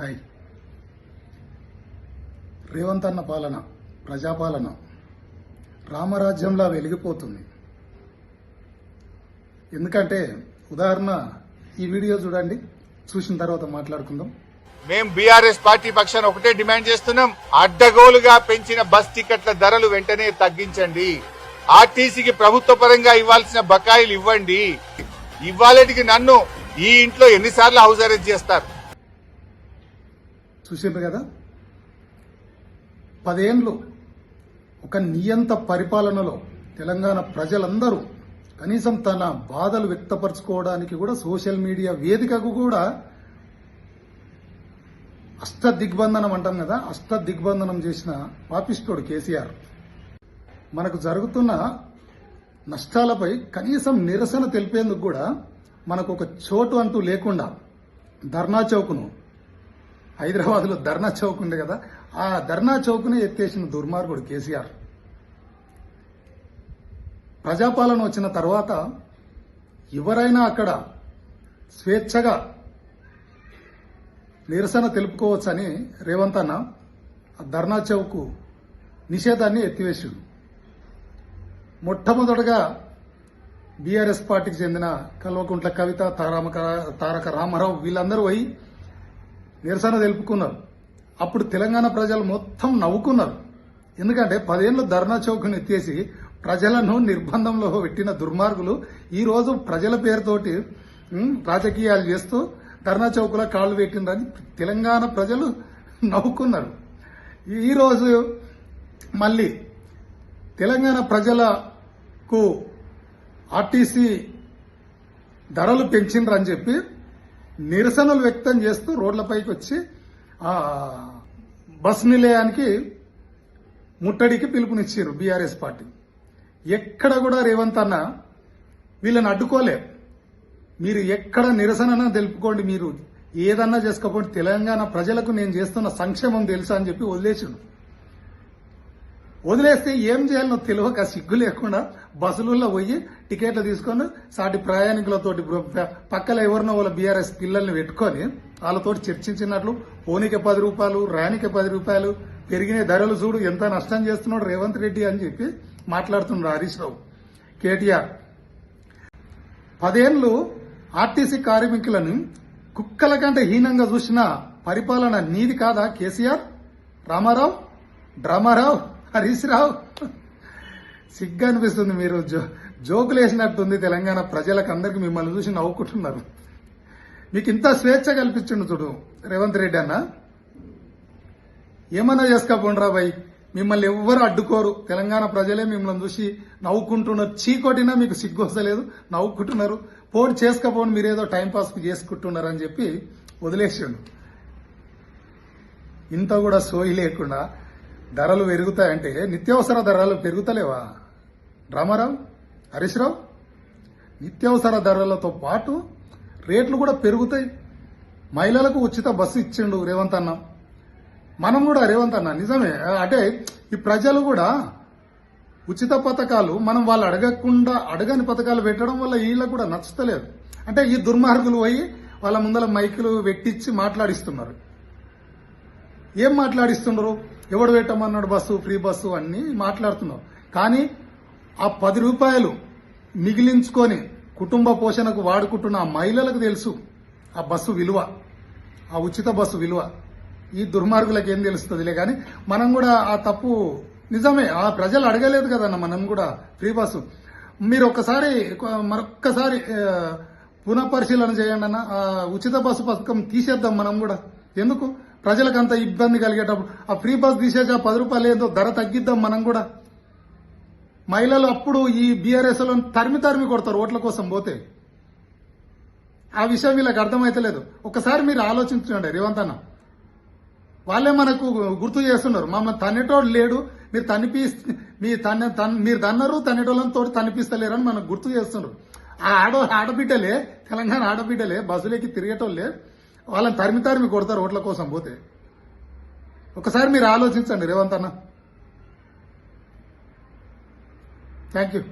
Hi Revanth అన్న పాలన ప్రజాపాలన రామరాజ్యంలా వెలిగిపోతుంది. ఎందుకంటే ఉదాహరణ ఈ వీడియో చూడండి చూసిన తర్వాత మాట్లాడుకుందాం. మేం బీఆర్ఎస్ పార్టీ పక్షాన ఒకటే డిమాండ్ చేస్తున్నాం అడ్డగోలుగా పెంచిన బస్ టికెట్ల ధరలు వెంటనే తగ్గించండి. ఆర్టీసీకి ప్రభుత్వ పరంగా ఇవ్వాల్సిన బకాయిలు ఇవ్వండి. ఇవ్వాలటికి నన్ను ఈ ఇంట్లో ఎన్నిసార్లు హౌస్ అరెస్ట్ చేస్తారు. చూసారు కదా? పదేండ్లు. ఒక నియంత పరిపాలనలో తెలంగాణ ప్రజలందరూ కనీసం తన బాధలు వ్యక్తపరచుకోవడానికి కూడా సోషల్ మీడియా వేదికకు కూడా అష్ట దిగ్బంధనం అంటాం కదా? అష్ట దిగ్బంధనం చేసిన పాపిస్టోడు కేసీఆర్. మనకు జరుగుతున్న నష్టాలపై కనీసం నిరసన తెలిపేందుకు కూడా మనకు ఒక చోటు అంటూ లేకుండా ధర్నా చౌక్ను హైదరాబాద్లో ధర్నా చౌక్ ఉంది కదా ఆ ధర్నా చౌక్ని ఎత్తేసిన దుర్మార్గుడు కేసీఆర్. ప్రజాపాలన వచ్చిన తర్వాత ఎవరైనా అక్కడ స్వేచ్ఛగా నిరసన తెలుపుకోవచ్చని రేవంత్ అన్న ధర్నా చౌక్ నిషేధాన్ని ఎత్తివేసిండు. మొట్టమొదటగా బీఆర్ఎస్ పార్టీకి చెందిన కల్వకుంట్ల కవిత తారామక తారక రామారావు వీళ్ళందరూ పోయి నిరసన తెలుపుకున్నారు. అప్పుడు తెలంగాణ ప్రజలు మొత్తం నవ్వుకున్నారు. ఎందుకంటే పదేళ్ళు ధర్నా చౌక్ను ఎత్తేసి ప్రజలను నిర్బంధంలో పెట్టిన దుర్మార్గులు ఈరోజు ప్రజల పేరుతోటి రాజకీయాలు చేస్తూ ధర్నా చౌక్లో కాళ్ళు పెట్టిందని తెలంగాణ ప్రజలు నవ్వుకున్నారు. ఈరోజు మళ్ళీ తెలంగాణ ప్రజలకు ఆర్టీసీ ధరలు పెంచిండ్రని చెప్పి నిరసనలు వ్యక్తం చేస్తూ రోడ్లపైకి వచ్చి ఆ బస్ నిలయానికి ముట్టడికి పిలుపునిచ్చారు బీఆర్ఎస్ పార్టీ. ఎక్కడ కూడా రేవంత్ అన్న వీళ్ళని అడ్డుకోలే మీరు ఎక్కడ నిరసన తెలుపుకోండి మీరు ఏదన్నా చేసుకోకండి తెలంగాణ ప్రజలకు నేను చేస్తున్న సంక్షేమం తెలుసా అని చెప్పి వదిలేసిండు. వదిలేస్తే ఏం చేయాలనో తెలియక సిగ్గు లేకుండా బస్సులలో పోయి టికెట్లు తీసుకొని సాటి ప్రయాణికులతోటి పక్కల ఎవరినో వాళ్ళ బీఆర్ఎస్ పిల్లల్ని పెట్టుకొని వాళ్ళతో చర్చించినట్లు పోనీకి పది రూపాయలు రానికి పది రూపాయలు పెరిగిన ధరలు చూడు ఎంత నష్టం చేస్తున్నాడు రేవంత్ రెడ్డి అని చెప్పి మాట్లాడుతున్నాడు హరీష్ రావు. కేటీఆర్. పదేళ్ళు ఆర్టీసీ కార్మికులను కుక్కల కంటే హీనంగా చూసిన పరిపాలన నీది కాదా కేసీఆర్? రామారావు? డ్రామారావు? హరీష్ రావు. సిగ్గు అనిపిస్తుంది మీరు. జో జోకులు వేసినట్టుంది తెలంగాణ ప్రజలకు అందరికీ మిమ్మల్ని చూసి నవ్వుకుంటున్నారు. మీకు ఇంత స్వేచ్ఛ కల్పించండు చూడు. రేవంత్ రెడ్డి అన్న. ఏమన్నా చేసుకోకుండా బాయ్ మిమ్మల్ని ఎవ్వరు అడ్డుకోరు. తెలంగాణ ప్రజలే మిమ్మల్ని చూసి నవ్వుకుంటున్నారు చీకొట్టినా మీకు సిగ్గు వస్తలేదు. నవ్వుకుంటున్నారు. పోటీ చేసుకోపోండి మీరేదో టైంపాస్ చేసుకుంటున్నారు అని చెప్పి వదిలేసిండు. ఇంత కూడా సోయి లేకుండా ధరలు పెరుగుతాయంటే నిత్యావసర ధరలు పెరుగుతలేవా? రామారావు హరీష్ రావు నిత్యావసర ధరలతో పాటు రేట్లు కూడా పెరుగుతాయి. మహిళలకు ఉచిత బస్సు ఇచ్చిండు రేవంత్ అన్న. మనం కూడా రేవంత్ అన్న నిజమే. అంటే ఈ ప్రజలు కూడా ఉచిత పథకాలు మనం వాళ్ళు అడగకుండా అడగని పథకాలు పెట్టడం వల్ల వీళ్ళకు కూడా నచ్చుతలేదు. అంటే ఈ దుర్మార్గులు పోయి వాళ్ళ ముందర మైకులు పెట్టించి మాట్లాడిస్తున్నారు. ఏం మాట్లాడిస్తున్నారు ఎవడు పెట్టమన్నాడు బస్సు ఫ్రీ బస్సు అన్ని మాట్లాడుతున్నారు కానీ ఆ పది రూపాయలు మిగిలించుకొని కుటుంబ పోషణకు వాడుకుంటున్న ఆ మహిళలకు తెలుసు ఆ బస్సు విలువ ఆ ఉచిత బస్సు విలువ. ఈ దుర్మార్గులకు ఏం తెలుస్తుందిలే కానీ మనం కూడా ఆ తప్పు నిజమే. ఆ ప్రజలు అడగలేదు కదన్న మనం కూడా ఫ్రీ బస్సు. మీరు ఒక్కసారి మరొక్కసారి పునఃపరిశీలన చేయండి అన్న ఆ ఉచిత బస్సు పథకం తీసేద్దాం మనం కూడా. ఎందుకు? ప్రజలకు అంత ఇబ్బంది కలిగేటప్పుడు ఆ ఫ్రీ బస్ తీసేసి ఆ పది రూపాయలు ఏదో ధర తగ్గిద్దాం మనం కూడా. మహిళలు అప్పుడు ఈ బీఆర్ఎస్ఎల్ తరిమి తరిమి కొడతారు ఓట్ల కోసం పోతే. ఆ విషయం వీళ్ళకి అర్థమైతలేదు ఒకసారి మీరు ఆలోచించండి రేవంత్ అన్న. వాళ్ళే మనకు గుర్తు చేస్తున్నారు మమ్మల్ని తనేటోడు లేడు మీరు తనిపి మీ తన తన్ మీరు తన్నరు తనేటోళ్ళని తోటి తనిపిస్తలేరు అని మనకు గుర్తు చేస్తున్నారు. ఆ ఆడ ఆడబిడ్డలే తెలంగాణ ఆడబిడ్డలే బస్సులకి తిరిగేటోళ్ళే వాళ్ళని తరిమి తరిమి కొడతారు ఓట్ల కోసం పోతే. ఒకసారి మీరు ఆలోచించండి రేవంత్ అన్న. Thank you